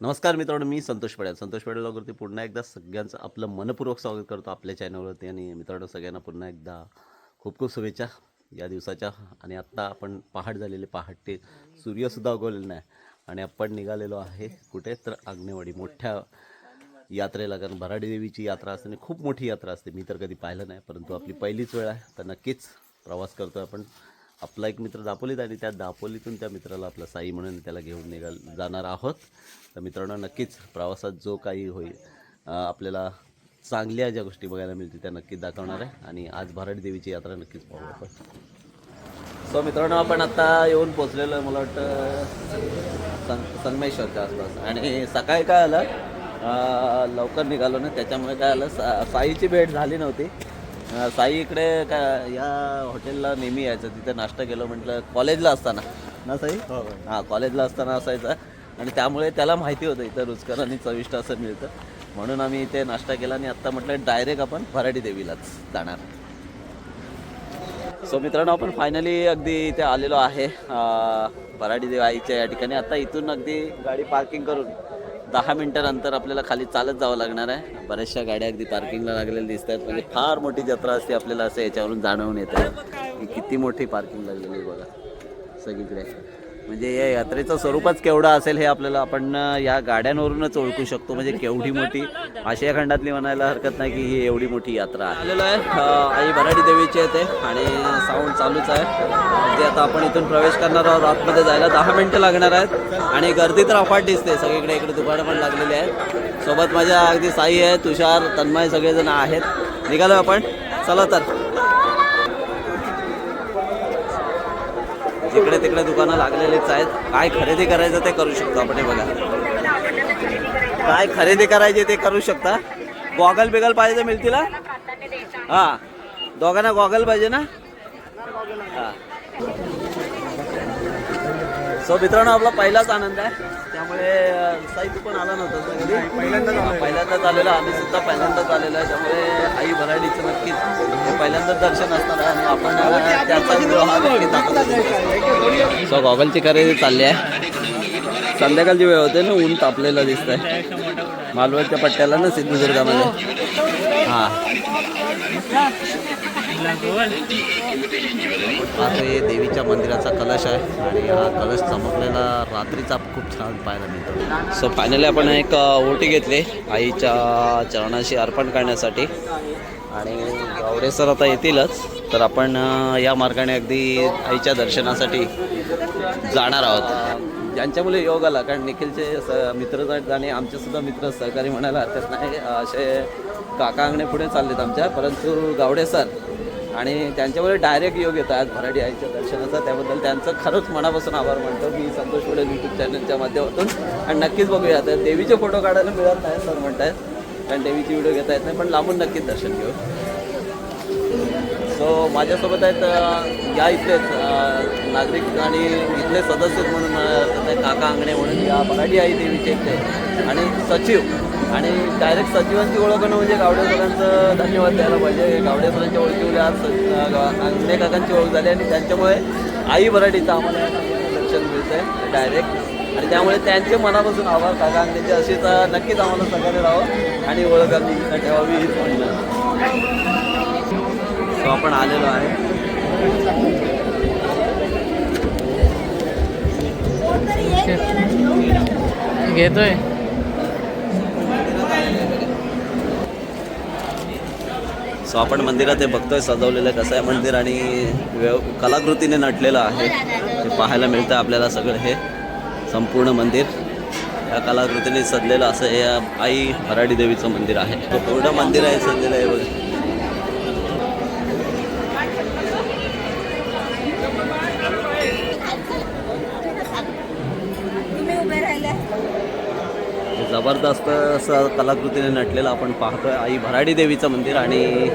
नमस्कार मित्रांनो मी संतोष पडेल. संतोष पडेलवरती पुन्हा एकदा सगळ्यांचं आपलं मनपूर्वक स्वागत करतो आपल्या चॅनलवरती आणि मित्रांनो सगळ्यांना पुन्हा एकदा खूप खूप शुभेच्छा या दिवसाच्या. आणि आत्ता आपण पहाट झालेले पहाटे सूर्यसुद्धा उगवलेला नाही. आणि आपण निघालेलो आहे कुठे? तर आग्नेवाडी मोठ्या यात्रेला. कारण भराडी देवीची यात्रा असते आणि खूप मोठी यात्रा असते. मी तर कधी पाहिलं नाही परंतु आपली पहिलीच वेळ आहे. तर नक्कीच प्रवास करतो आपण. आपला एक मित्र दापोलीत आणि त्या दापोलीतून त्या मित्राला आपला साई म्हणून त्याला घेऊन निघा जाणार आहोत. तर मित्रांनो नक्कीच प्रवासात जो काही होईल आपल्याला चांगल्या ज्या गोष्टी बघायला मिळतील त्या नक्कीच दाखवणार आहे. आणि आज भारत देवीची यात्रा नक्कीच पाहू आपण. सो मित्रांनो आपण आता येऊन पोचलेलो आहे मला वाटतं सन संगमेश्वरच्या आसपास. आणि सकाळी काय आलं? लवकर निघालो ना त्याच्यामुळे काय आलं? सा साईची भेट झाली नव्हती. साई इकडे काय या हॉटेलला नेहमी यायचं. तिथे नाश्ता केलो म्हटलं कॉलेजला असताना. ना साई? हां कॉलेजला असताना असायचा. आणि त्यामुळे त्याला माहिती होतं इथं रुचकर आणि चविष्ट असं मिळतं. म्हणून आम्ही इथे नाश्ता केला आणि आत्ता म्हटलं डायरेक्ट आपण भराडी देवीलाच जाणार. सो मित्रांनो आपण फायनली अगदी इथे आलेलो आहे भराडी देव आईच्या या ठिकाणी. आता इथून अगदी गाडी पार्किंग करून दहा मिनटानंतर आपल्याला खाली चालत जावं लागणार आहे. बऱ्याचशा गाड्या अगदी पार्किंगला लागलेल्या दिसत आहेत. म्हणजे फार मोठी जत्रा असते आपल्याला असं याच्यावरून जाणवून येतं. की किती मोठी पार्किंग लागलेली आहे बघा. सगळीकडे. म्हणजे या यात्रेचं स्वरूपच केवढं असेल हे आपल्याला आपण या गाड्यांवरूनच ओळखू शकतो. म्हणजे केवढी मोठी आशिया खंडातली म्हणायला हरकत नाही की ही एवढी मोठी यात्रा आहे. आलेलो आहे. आई भराडी देवीची येते आणि साऊंड चालूच आहे. म्हणजे आता आपण इथून प्रवेश करणार आहोत. आतमध्ये जायला दहा मिनटं लागणार आहेत. आणि गर्दी तर अफाट दिसते. सगळीकडे इकडे दुकानं पण लागलेली आहेत. सोबत माझ्या अगदी साई आहे तुषार तन्मय सगळेजण आहेत. निघालो आपण. चला तर. जिकडे तिकडे दुकानं लागलेलीच आहेत. काय खरेदी करायचं ते करू शकतो आपण हे बघा. काय खरेदी करायची ते करू शकता. गॉगल बिगल पाहिजे मिळतील हां? हा. दोघांना गॉगल पाहिजे ना? हा. सो मित्रांनो आपला पहिलाच आनंद आहे. त्यामुळे तू पण आला नव्हता? हा, पहिल्यांदाच आलेला. आम्ही सुद्धा पहिल्यांदाच आलेलो आहे. त्यामुळे आई भराडीचं नक्कीच पहिल्यांदाच दर्शन असणार आहे आणि आपण त्याचा हा. सो गॉगलची खरेदी चालली आहे. संध्याकाळची वेळ होते ना ऊन तापलेलं दिसतंय. मालवणच्या पट्ट्याला ना सिंधुदुर्गामध्ये हां. हा ते देवीच्या मंदिराचा कलश आहे आणि हा कलश चमकलेला रात्रीचा खूप छान पाहायला मिळतो. सो फायनली आपण एक ओटी घेतली आईच्या चरणाशी अर्पण करण्यासाठी. आणि गावडे सर आता येतीलच. तर आपण या मार्गाने अगदी आईच्या दर्शनासाठी जाणार आहोत. ज्यांच्यामुळे योग आला कारण निखिलचे स मित्र आणि आमचे सुद्धा मित्र सहकारी म्हणायला हरकत नाही. असे काका अंगणे पुढे चाललेत आमच्या. परंतु गावडे सर आणि त्यांच्यामुळे डायरेक्ट योग येतो आज भराडी आईच्या दर्शनाचा. त्याबद्दल त्यांचं खरंच मनापासून आभार मानतो. मी संतोष पुढे यूट्यूब चॅनलच्या माध्यमातून. आणि नक्कीच बघूया. तर देवीचे फोटो काढायला मिळत नाही सर म्हणतायत. कारण देवीची व्हिडिओ घेता येत नाही पण लांबून नक्कीच दर्शन घेऊ. सो माझ्यासोबत आहेत या इथलेच नागरिक आणि इथले सदस्य म्हणून काका अंगणे म्हणून या मराठी आई देवीचे इथले. आणि सचिव आणि डायरेक्ट सचिवांची ओळख होणं म्हणजे गावडे सरांचं धन्यवाद द्यायला पाहिजे. गावडे सरांच्या ओळखीमुळे आज स- अ, गा- अंगणे काकांची ओळख झाली आणि त्यांच्यामुळे आई मराठीचं आम्हाला दर्शन मिळतं आहे डायरेक्ट आणि त्यामुळे त्यांचे मनापासून आभार काका अंगणेचे अशीच अ, नक्कीच आम्हाला सगळ्यांनी राहावं आणि ओळख आम्ही ठेवावी हीच म्हणणं सो आपण आलेलो आहे. घेतोय. सो आपण मंदिरात हे बघतोय सजवलेलं कसं आहे मंदिर आणि व्यव कलाकृतीने नटलेलं आहे. हे पाहायला मिळतं आपल्याला सगळं हे. संपूर्ण मंदिर. या कलाकृतीने सजलेलं असं हे आई भराडी देवीचं मंदिर आहे. तो पूर्ण मंदिर आहे सजलेलं आहे असं कलाकृतीने नटलेलं आपण पाहतोय. आई भराडी देवीचं मंदिर आणि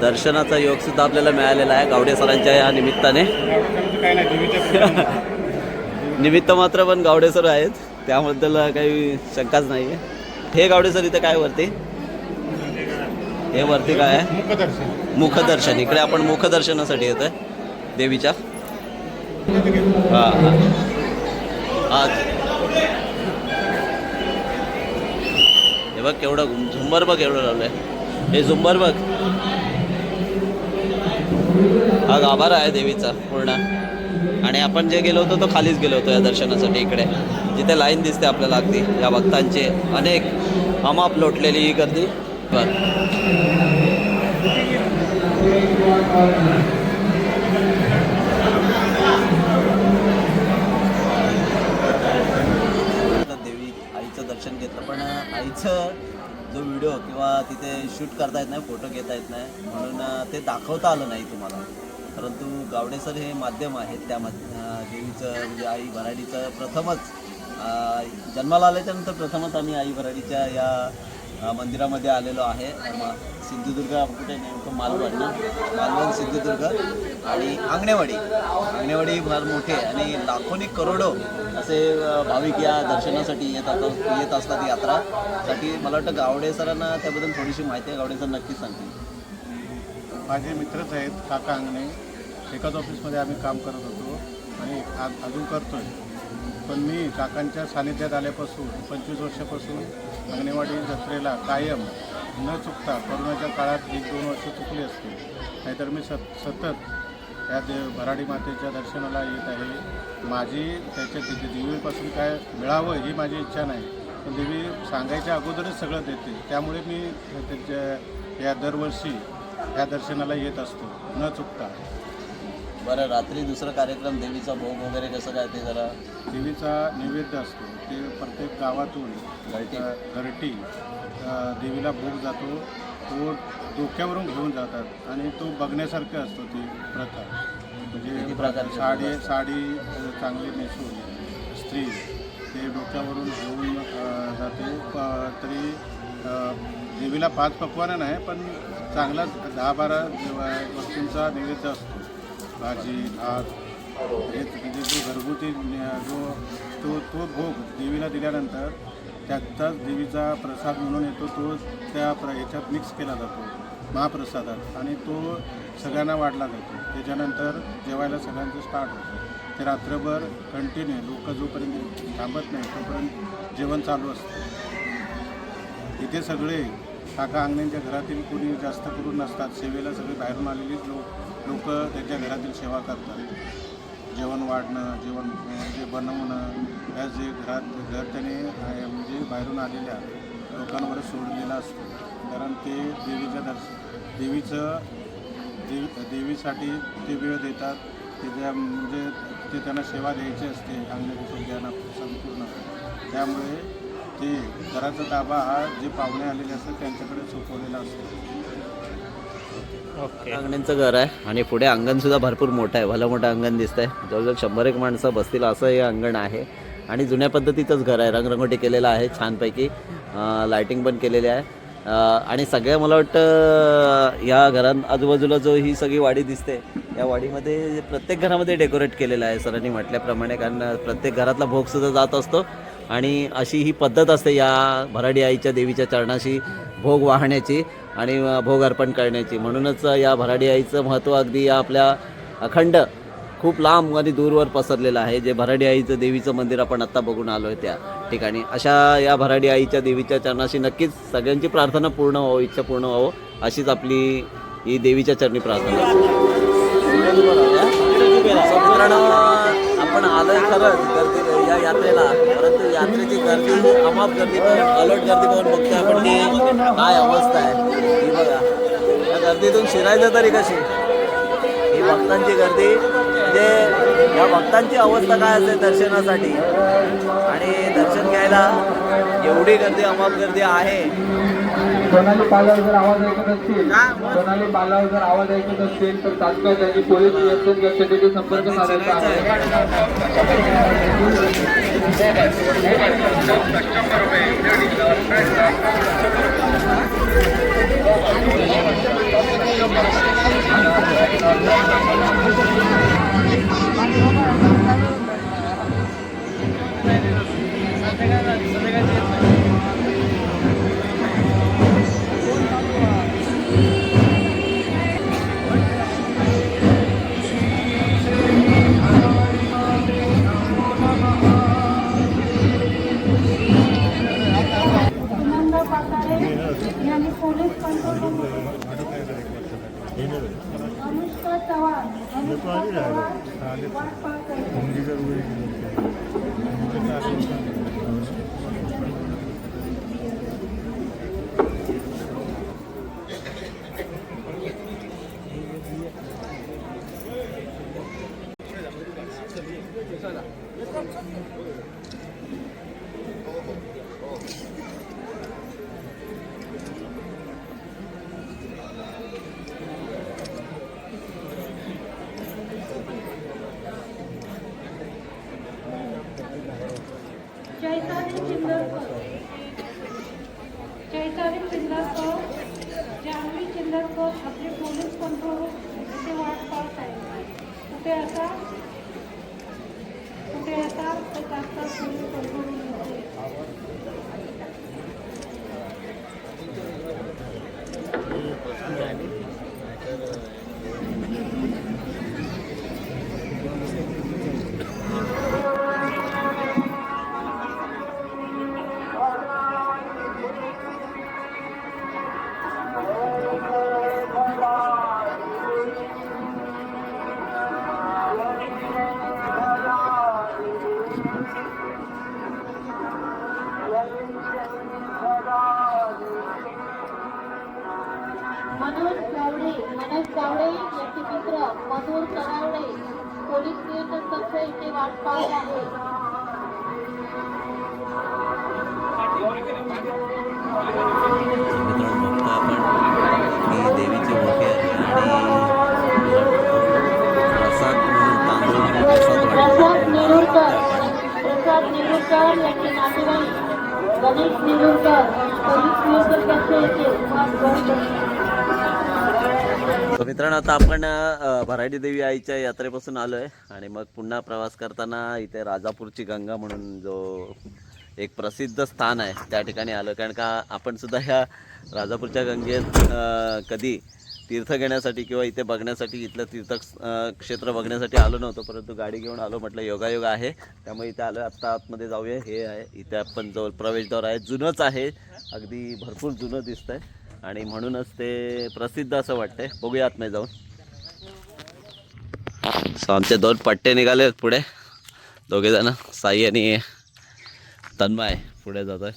दर्शनाचा योग सुद्धा आपल्याला मिळालेला आहे. गावडे सरांच्या या निमित्ताने. निमित्त मात्र पण गावडे सर आहेत. त्याबद्दल काही शंकाच नाही आहे हे गावडे सर इथं काय वरती? हे वरती काय आहे? मुखदर्शन मुखदर्शन. इकडे आपण मुखदर्शनासाठी येतोय देवीच्या. हां हां. हां. हे बघ केवढं झुंबर बघ एवढं लावलंय हे झुंबर बघ. हा गाभारा आहे देवीचा पूर्ण. आणि आपण जे गेलो होतो तो खालीच गेलो होतो या दर्शनासाठी इकडे. जिथे लाईन दिसते आपल्याला अगदी या भक्तांचे अनेक अमाप लोटलेली ही गर्दी. बर. ॲक्शन घेतलं. पण आईचं जो व्हिडिओ किंवा तिथे शूट करता येत नाही फोटो घेता येत नाही म्हणून ते दाखवता आलं नाही तुम्हाला. परंतु गावडे सर हे माध्यम आहेत त्या देवीचं म्हणजे आई भराडीचं प्रथमच. जन्माला आल्याच्यानंतर प्रथमच आम्ही आई भराडीच्या या मंदिरामध्ये आलेलो आहे. सिंधुदुर्ग कुठे नेमकं मालवण ना? मालवण सिंधुदुर्ग आणि आंगणेवाडी. आंगणेवाडी फार मोठे आणि लाखोनी करोडो असे भाविक या दर्शनासाठी येत असतात येत असतात यात्रासाठी मला वाटतं गावडे सरांना त्याबद्दल थोडीशी माहिती आहे. गावडे सर नक्कीच सांगतील. माझे मित्रच आहेत काका अंगणे एकाच ऑफिसमध्ये आम्ही काम करत होतो आणि अजून अजून करतोय. पण मी काकांच्या सानिध्यात आल्यापासून पंचवीस वर्षापासून अंगणेवाडी जत्रेला कायम न चुकता कोरोनाच्या काळात एक दोन वर्ष चुकली असते. नाहीतर मी सत सतत या देव भराडी मातेच्या दर्शनाला येत आहे. माझी त्याच्या तिथे देवीपासून काय मिळावं ही माझी इच्छा नाही. पण देवी सांगायच्या अगोदरच सगळं देते. त्यामुळे मी त्याच्या या दरवर्षी या दर्शनाला येत असतो न चुकता. बरं रात्री दुसरा कार्यक्रम देवीचा भोग वगैरे कसं काय ते जरा देवीचा नैवेद्य असतो ते प्रत्येक गावातून घरटी. घरटी देवीला भोग जातो तो डोक्यावरून घेऊन जातात आणि तो बघण्यासारखं असतो ती प्रथा म्हणजे साडी? साडी चांगली नेसून स्त्री ते डोक्यावरून घेऊन जाते तरी देवीला पाच पक्वानं नाही पण चांगला दहा बारा वस्तूंचा नैवेद्य असतो भाजी भात हे तिथे जो घरगुती जो तो तो भोग देवीला दिल्यानंतर त्याचाच देवीचा प्रसाद म्हणून येतो तो त्या प्र ह्याच्यात मिक्स केला जातो महाप्रसादात. आणि तो सगळ्यांना वाढला जातो. त्याच्यानंतर जेवायला सगळ्यांचं स्टार्ट होतं. ते रात्रभर कंटिन्यू लोक जोपर्यंत थांबत नाही तोपर्यंत जेवण चालू असतं. इथे सगळे काका अंगण्यांच्या घरातील कोणी जास्त करून नसतात सेवेला सगळे बाहेरून आलेलीच लोक लोक त्यांच्या घरातील सेवा करतात. जेवण वाढणं जेवण म्हणजे बनवणं या जे घरात घर त्याने आहे, म्हणजे बाहेरून आलेल्या लोकांवर सोडलेला असतो. कारण ते देवीच्या दर्श देवीचं देवी देवीसाठी ते वेळ देतात ते त्या म्हणजे ते त्यांना सेवा द्यायची असते अंगणी सगळ्यांना संपूर्ण. त्यामुळे ते घराचा ताबा हा जे पाहुणे आलेले असतात त्यांच्याकडे सोपवलेला असतो. अंगणीचं घर आहे आणि पुढे अंगण सुद्धा भरपूर मोठं आहे. भलं मोठं अंगण दिसतंय. जवळजवळ शंभर एक माणसं बसतील असं हे अंगण आहे. आणि जुन्या पद्धतीचंच घर आहे. रंगरंगोटी केलेलं आहे छानपैकी. लायटिंग पण केलेली आहे. आणि सगळ्या मला वाटतं या घरां आजूबाजूला जो ही सगळी वाडी दिसते या वाडीमध्ये प्रत्येक घरामध्ये डेकोरेट केलेलं आहे सरांनी म्हटल्याप्रमाणे कारण प्रत्येक घरातला भोगसुद्धा जात असतो. आणि अशी ही पद्धत असते या भराडी आईच्या देवीच्या चरणाशी भोग वाहण्याची आणि भोग अर्पण करण्याची. म्हणूनच या भराडी आईचं महत्त्व अगदी या आपल्या अखंड खूप लांब आणि दूरवर पसरलेलं आहे जे भराडी आईचं देवीचं मंदिर आपण आत्ता बघून आलो आहे त्या ठिकाणी. अशा या भराडी आईच्या देवीच्या चरणाशी नक्कीच सगळ्यांची प्रार्थना पूर्ण व्हावं इच्छा पूर्ण व्हावं अशीच आपली ही देवीच्या चरणी प्रार्थना. आपण आलोय खरंच गर्दी या यात्रेला. परंतु यात्रेची गर्दी अमाप गर्दी पाहून अलर्ट गर्दी पाहून बघतोय आपण की काय अवस्था आहे. ही बघा. या गर्दीतून शिरायचं तरी कशी? ही भक्तांची गर्दी म्हणजे या भक्तांची अवस्था काय असते दर्शनासाठी? आणि दर्शन घ्यायला एवढी गर्दी अमाप गर्दी आहे. सोनाली पालावर जर आवाज ऐकत असतील. सोनाली पालावर जर आवाज ऐकत असतील तर तात्काळ त्यांनी पोलीस नियंत्रण कक्षासाठी संपर्क साधायचा आहे. जान्हवी चिल्लरकर आपले पोलीस कंट्रोल इथे वाट पाहत आहे कुठे आता? मित्र मधुर करावडे पोलीस नियंत्रण इथे वाट पाहत आहे प्रसाद. नेरुरकर यांचे नातेवाईक गणेश नेरुरकर पोलीस नियंत्रण कक्ष येथे वाट पाहत आहे तर मित्रांनो आता आपण भराडी देवी आईच्या यात्रेपासून आलो आहे आणि मग पुन्हा प्रवास करताना इथे राजापूरची गंगा म्हणून जो एक प्रसिद्ध स्थान आहे त्या ठिकाणी आलो कारण का आपण सुद्धा ह्या राजापूरच्या गंगेत कधी तीर्थ घेण्यासाठी किंवा इथे बघण्यासाठी इथलं तीर्थ क्षेत्र बघण्यासाठी आलो नव्हतो परंतु गाडी घेऊन आलो म्हटलं योगायोग आहे. त्यामुळे इथे आलो आत्ता आतमध्ये जाऊया. हे आहे इथे आपण जवळ प्रवेशद्वार आहे. जुनंच आहे. अगदी भरपूर जुनं दिसतंय. आणि म्हणूनच ते प्रसिद्ध असं वाटतंय. बघूया आतमध्ये जाऊन. सो आमचे दोन पट्टे निघाले आहेत पुढे. दोघे जण साई आणि तन्मय पुढे जात आहेत.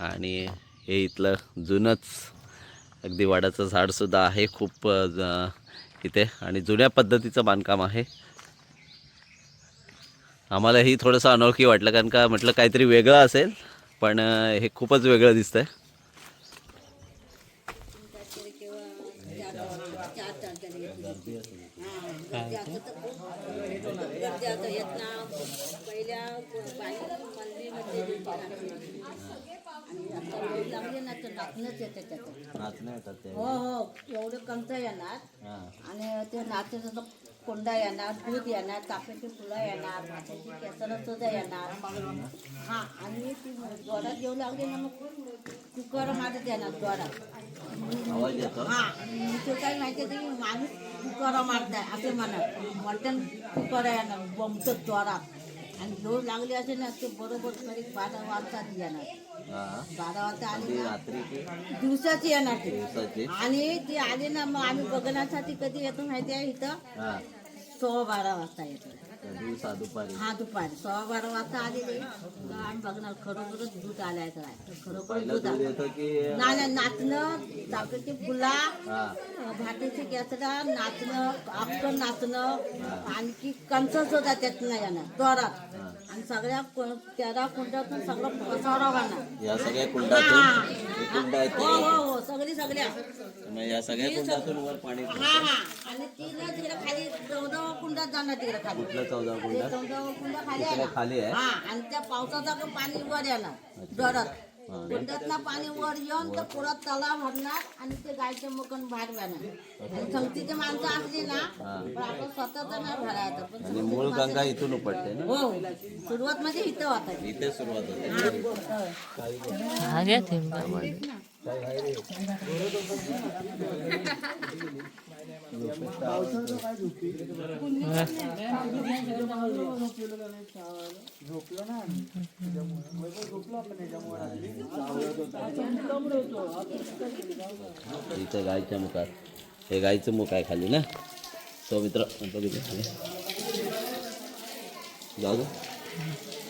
आणि हे इथलं जुनंच अगदी वाड्याचं झाडसुद्धा आहे खूप इथे. आणि जुन्या पद्धतीचं बांधकाम आहे. आम्हालाही थोडंसं अनोळखी वाटलं कारण का म्हटलं काहीतरी वेगळं असेल पण हे खूपच वेगळं दिसतंय. पहिल्या मंदिरमध्ये आणि आता ना तर नाचणंच येते त्याचं हो हो एवढं कंच येणार आणि ते नाचण्याचं तो कोंडा येणार दूध येणार चाफ्याची फुलं येणार भाताची केसरं सुद्धा येणार हां आणि ती जोरात येऊ लागली ना मग कुकर मारत येणार जोरात. हा तो काय माहिती आहे की माणूस कुकर मारताय असे म्हणत मटण येणार आणि जोर लागली असेल ना ते बरोबर कधी बारा वाजतात येणार. हां. बारा वाजता आली ना रात्री की दिवसाची येणार ती. दिवसाची? आणि ती आली ना मग आम्ही बघण्यासाठी कधी येतो माहिती आहे इथं? हां. सव्वा बारा वाजता येतो. दिवसा दुपारी हा दुपारी. सव्वा बारा वाजता आलेली तर आम्ही बघणार खरोखरच दूध आलाय काय तर खरोखर दूध आलं नाही, नाचणं चाफ्याची फुला हां. भाताची केसरा नाचणं आपकं नाचणं आणखी कंच सुद्धा त्यातनं येणार जोरात. आणि सगळ्या को- तेरा कुंडातून सगळं पसारा होणार. या सगळ्या कुंडातून हे. कुंड आहेत हो ते. हो सगळी सगळ्या. मग या सगळ्या कुंडातून वर पाणी हा हा. आणि ती ना तिकडे खाली चौदा कुंडात जाणार तिकडे खाली. कुठलं चौदा चौदा कुंडा खाली आहे तिकडे ना खाली आहे. हा आणि त्या पावसाचा पण पाणी वर येणार जोरात. कुंडातनं पाणी वर येऊन तर पुरा तलाव भरणार आणि ते गायचे मुकन बाहेर जाणार आणि संगतीचे माणसं असली ना पण आपण स्वतःच नाही भरायचं. पण आणि मूळ गंगा इथून उपटते ना? हो सुरुवात म्हणजे इथं होता इथे सुरुवात होते. इथं गायच्या मुखात. हे गायचं मुख आहे खाली ना? तो मित्र बघितलं जाऊ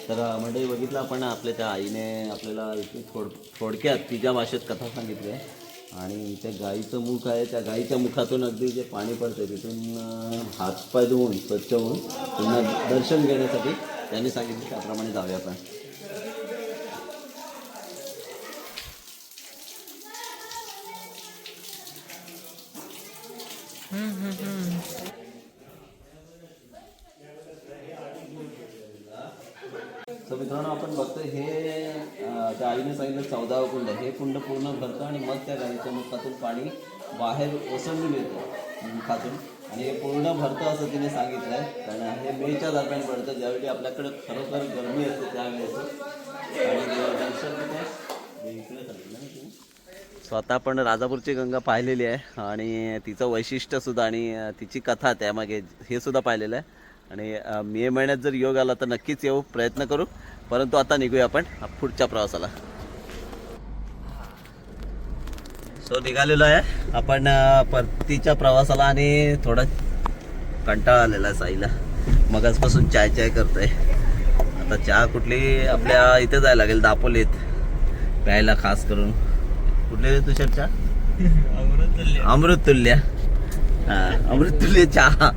तर म्हणजे मंडळी बघितलं आपण आपल्या त्या आईने आपल्याला थोड थोडक्यात तिच्या भाषेत कथा सांगितली आहे. आणि त्या गाईचं मुख आहे त्या गाईच्या मुखातून अगदी जे पाणी पडतं तिथून हातपाय धुवून स्वच्छ होऊन पुन्हा दर्शन घेण्यासाठी त्यांनी सांगितलं त्याप्रमाणे जाऊया आपण. तर मित्रांनो आपण बघतो हे त्या आईने सांगितलं चौदावं कुंड. हे कुंड पूर्ण भरतं आणि मग त्या गाईच्या मुखातून पाणी बाहेर ओसंडून येतं मुखातून आणि हे पूर्ण भरतं असं तिने सांगितलं आहे कारण हे मेच्या दरम्यान पडतं ज्यावेळी आपल्याकडे खरोखर गरमी असते त्यावेळेस आणि इकडे स्वतः पण राजापूरची गंगा पाहिलेली आहे. आणि तिचं वैशिष्ट्यसुद्धा आणि तिची कथा त्यामागे हे सुद्धा पाहिलेलं आहे. आणि मे महिन्यात जर योग आला तर नक्कीच येऊ प्रयत्न करू. परंतु आता निघूया आपण पुढच्या प्रवासाला. सो निघालेलो आहे आपण परतीच्या प्रवासाला आणि थोडा कंटाळा आलेला आहे साईला. मगाचपासून चाय चाय करतोय. आता चहा कुठली आपल्या इथे जायला लागेल दापोलीत. प्यायला खास करून. कुठले तुषार चहा? अमृत तुल्य हा अमृत तुल्य चहा.